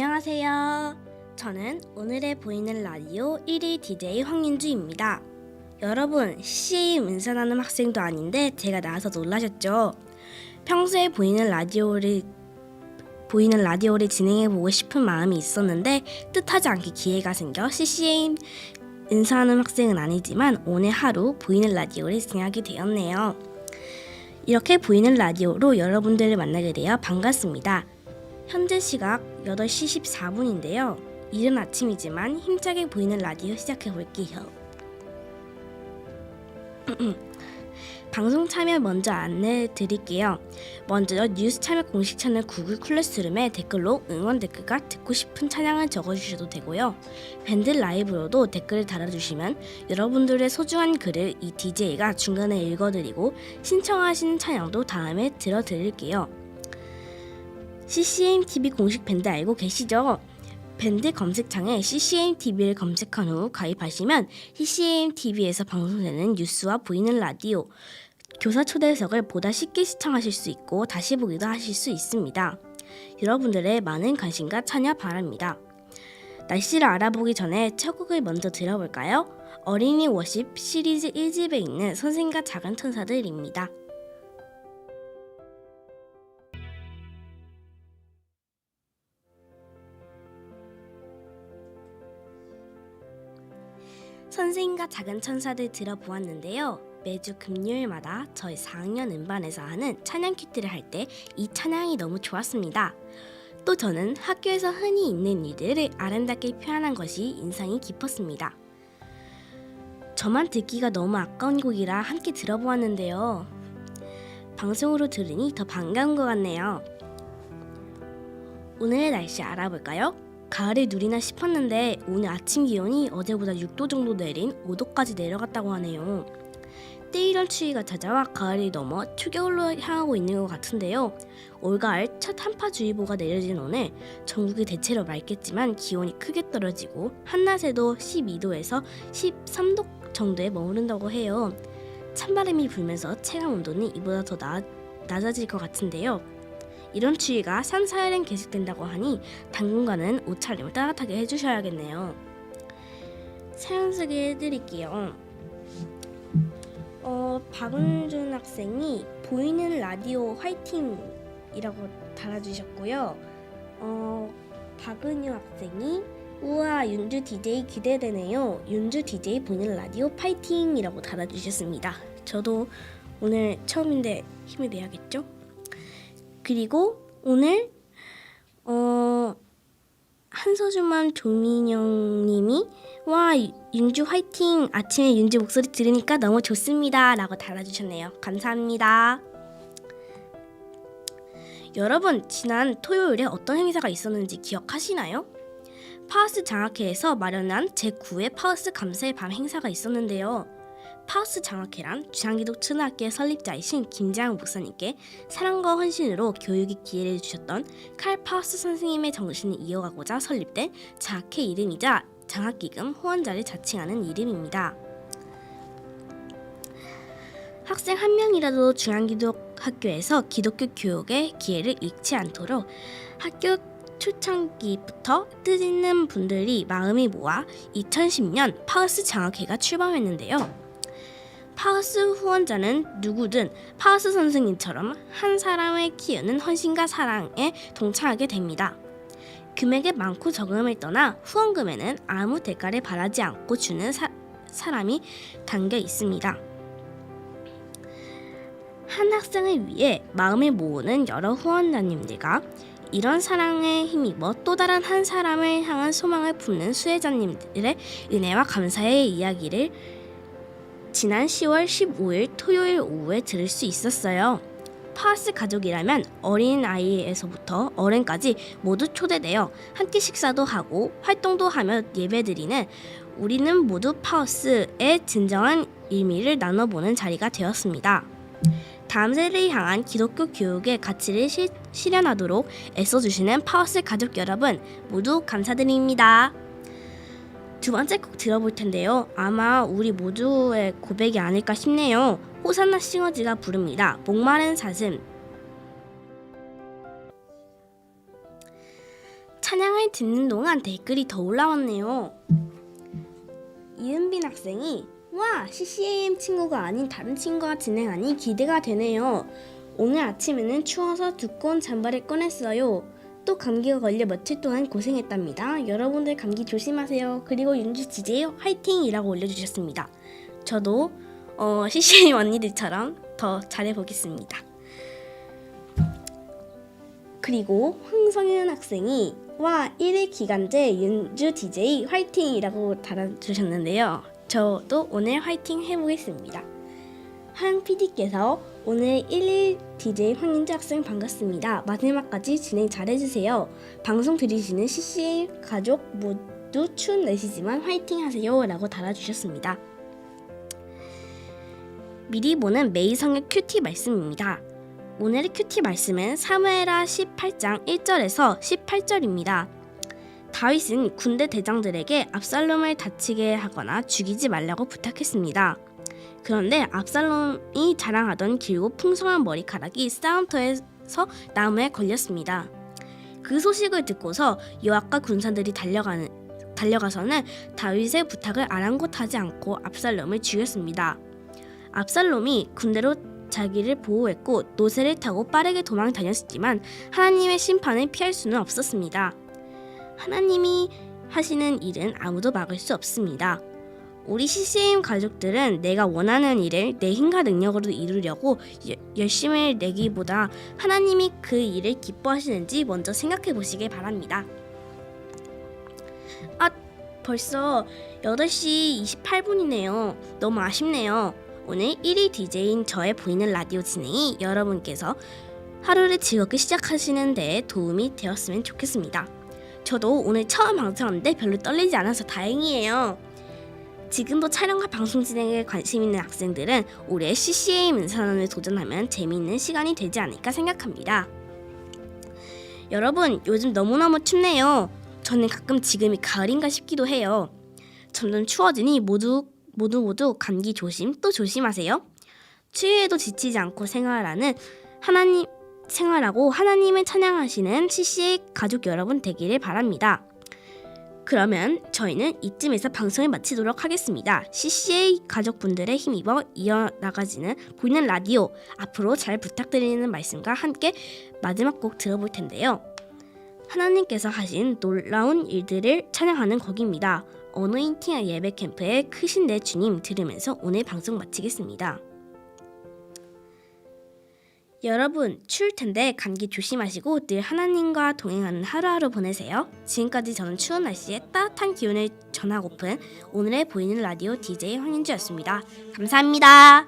안녕하세요. 저는 오늘의 보이는 라디오 1위 DJ 황윤주입니다. 여러분, CCA 은산하는 학생도 아닌데 제가 나와서 놀라셨죠? 평소에 보이는 라디오를 보이는 라디오를 진행해 보고 싶은 마음이 있었는데 뜻하지 않게 기회가 생겨 CCA 은사하는 학생은 아니지만 오늘 하루 보이는 라디오를 진행하게 되었네요. 이렇게 보이는 라디오로 여러분들을 만나게 되어 반갑습니다. 현재 시각 8시 14분인데요. 이른 아침이지만 힘차게 보이는 라디오 시작해 볼게요. 방송 참여 먼저 안내 드릴게요. 먼저 뉴스 참여 공식 채널 구글 클래스룸에 댓글로 응원 댓글과 듣고 싶은 찬양을 적어주셔도 되고요. 밴드 라이브로도 댓글을 달아주시면 여러분들의 소중한 글을 이 DJ가 중간에 읽어드리고 신청하신 찬양도 다음에 들어드릴게요. CCM TV 공식 밴드 알고 계시죠? 밴드 검색창에 CCM TV를 검색한 후 가입하시면 CCM TV에서 방송되는 뉴스와 보이는 라디오, 교사 초대석을 보다 쉽게 시청하실 수 있고 다시 보기도 하실 수 있습니다. 여러분들의 많은 관심과 참여 바랍니다. 날씨를 알아보기 전에 첫 곡을 먼저 들어볼까요? 어린이 워십 시리즈 1집에 있는 선생과 작은 천사들입니다. 선생과 작은 천사들 들어보았는데요. 매주 금요일마다 저희 4학년 음반에서 하는 찬양 큐트를 할 때 이 찬양이 너무 좋았습니다. 또 저는 학교에서 흔히 있는 일들을 아름답게 표현한 것이 인상이 깊었습니다. 저만 듣기가 너무 아까운 곡이라 함께 들어보았는데요. 방송으로 들으니 더 반가운 것 같네요. 오늘의 날씨 알아볼까요? 가을을 누리나 싶었는데 오늘 아침 기온이 어제보다 6도 정도 내린 5도까지 내려갔다고 하네요. 때이런 추위가 찾아와 가을이 넘어 초겨울로 향하고 있는 것 같은데요. 올가을 첫 한파주의보가 내려진 오늘 전국이 대체로 맑겠지만 기온이 크게 떨어지고 한낮에도 12도에서 13도 정도에 머무른다고 해요. 찬바람이 불면서 체감 온도는 이보다 더 나, 낮아질 것 같은데요. 이런 추위가 3, 4일은 계속된다고 하니 당분간은 옷차림을 따뜻하게 해주셔야겠네요. 사연 소개해드릴게요. 어, 박은준 학생이 보이는 라디오 화이팅이라고 달아주셨고요. 어, 박은유 학생이 우와 윤주 DJ 기대되네요. 윤주 DJ 보이는 라디오 파이팅이라고 달아주셨습니다. 저도 오늘 처음인데 힘을 내야겠죠? 그리고 오늘 어 한서준맘 조민영님이 와 윤주 화이팅 아침에 윤주 목소리 들으니까 너무 좋습니다라고 달아주셨네요. 감사합니다. 여러분 지난 토요일에 어떤 행사가 있었는지 기억하시나요? 파우스 장학회에서 마련한 제9회 파우스 감사의 밤 행사가 있었는데요. 파우스 장학회란 주상기독 초등학교의 설립자이신 김재학 목사님께 사랑과 헌신으로 교육의 기회를 주셨던 칼 파우스 선생님의 정신을 이어가고자 설립된 장학회 이름이자 장학기금 후원자를 자칭하는 이름입니다. 학생 한 명이라도 중앙기독 학교에서 기독교 교육의 기회를 잃지 않도록 학교 초창기부터 뜻있는 분들이 마음이 모아 2010년 파우스 장학회가 출범했는데요. 파우스 후원자는 누구든 파우스 선생님처럼 한 사람을 키우는 헌신과 사랑에 동참하게 됩니다. 금액의 많고 적음을 떠나 후원금에는 아무 대가를 바라지 않고 주는 사, 사람이 담겨 있습니다. 한 학생을 위해 마음을 모으는 여러 후원자님들과 이런 사랑에 힘입어 또 다른 한 사람을 향한 소망을 품는 수혜자님들의 은혜와 감사의 이야기를 지난 10월 15일 토요일 오후에 들을 수 있었어요. 파스 가족이라면 어린 아이에서부터 어른까지 모두 초대되어 함께 식사도 하고 활동도 하며 예배드리는 우리는 모두 파우스의 진정한 의미를 나눠보는 자리가 되었습니다. 다음 세대를 향한 기독교 교육의 가치를 시, 실현하도록 애써주시는 파우스 가족 여러분 모두 감사드립니다. 두 번째 곡 들어볼 텐데요. 아마 우리 모두의 고백이 아닐까 싶네요. 호산나 싱어지가 부릅니다. 목마른 사슴. 찬양을 듣는 동안 댓글이 더 올라왔네요. 이은빈 학생이 와 CCAM 친구가 아닌 다른 친구가 진행하니 기대가 되네요. 오늘 아침에는 추워서 두꺼운 잠바를 꺼냈어요. 또 감기가 걸려 며칠 동안 고생했답니다. 여러분들 감기 조심하세요. 그리고 윤주 지제 화이팅이라고 올려주셨습니다. 저도 어, CCAM 언니들처럼 더 잘해보겠습니다. 그리고 황성현 학생이 와 1일 기간제 윤주 DJ 화이팅이라고 달아주셨는데요. 저도 오늘 화이팅 해보겠습니다. 하영 PD께서 오늘 1일 DJ 황윤주 학생 반갑습니다. 마지막까지 진행 잘해주세요. 방송 들으시는 CCA 가족 모두 추운 날씨지만 화이팅 하세요 라고 달아주셨습니다. 미리 보는 메이성의 큐티 말씀입니다. 오늘의 큐티 말씀은 사무엘하 18장 1절에서 18절입니다. 다윗은 군대 대장들에게 압살롬을 다치게 하거나 죽이지 말라고 부탁했습니다. 그런데 압살롬이 자랑하던 길고 풍성한 머리카락이 싸움터에서 나무에 걸렸습니다. 그 소식을 듣고서 요압과 군사들이 달려가는 달려가서는 다윗의 부탁을 아랑곳하지 않고 압살롬을 죽였습니다. 압살롬이 군대로 자기를 보호했고 노새를 타고 빠르게 도망 다녔지만 하나님의 심판을 피할 수는 없었습니다. 하나님이 하시는 일은 아무도 막을 수 없습니다. 우리 CCM 가족들은 내가 원하는 일을 내 힘과 능력으로 이루려고 여- 열심히 내기보다 하나님이 그 일을 기뻐하시는지 먼저 생각해 보시길 바랍니다. 아, 벌써 8시 28분이네요. 너무 아쉽네요. 오늘 1위 DJ인 저의 보이는 라디오 진행이 여러분께서 하루를 즐겁게 시작하시는 데 도움이 되었으면 좋겠습니다. 저도 오늘 처음 방송하는데 별로 떨리지 않아서 다행이에요. 지금도 촬영과 방송 진행에 관심 있는 학생들은 올해 CCA 문산원을 도전하면 재미있는 시간이 되지 않을까 생각합니다. 여러분, 요즘 너무너무 춥네요. 저는 가끔 지금이 가을인가 싶기도 해요. 점점 추워지니 모두 모두 모두 감기 조심 또 조심하세요. 추위에도 지치지 않고 생활하는 하나님 생활하고 하나님을 찬양하시는 CCA 가족 여러분 되기를 바랍니다. 그러면 저희는 이쯤에서 방송을 마치도록 하겠습니다. CCA 가족분들의 힘입어 이어나가지는 보이는 라디오 앞으로 잘 부탁드리는 말씀과 함께 마지막 곡 들어볼 텐데요. 하나님께서 하신 놀라운 일들을 찬양하는 곡입니다. 어노인팅 예배 캠프의 크신 내 주님 들으면서 오늘 방송 마치겠습니다. 여러분 추울 텐데 감기 조심하시고 늘 하나님과 동행하는 하루하루 보내세요. 지금까지 저는 추운 날씨에 따뜻한 기운을 전하고픈 오늘의 보이는 라디오 DJ 황윤주였습니다. 감사합니다.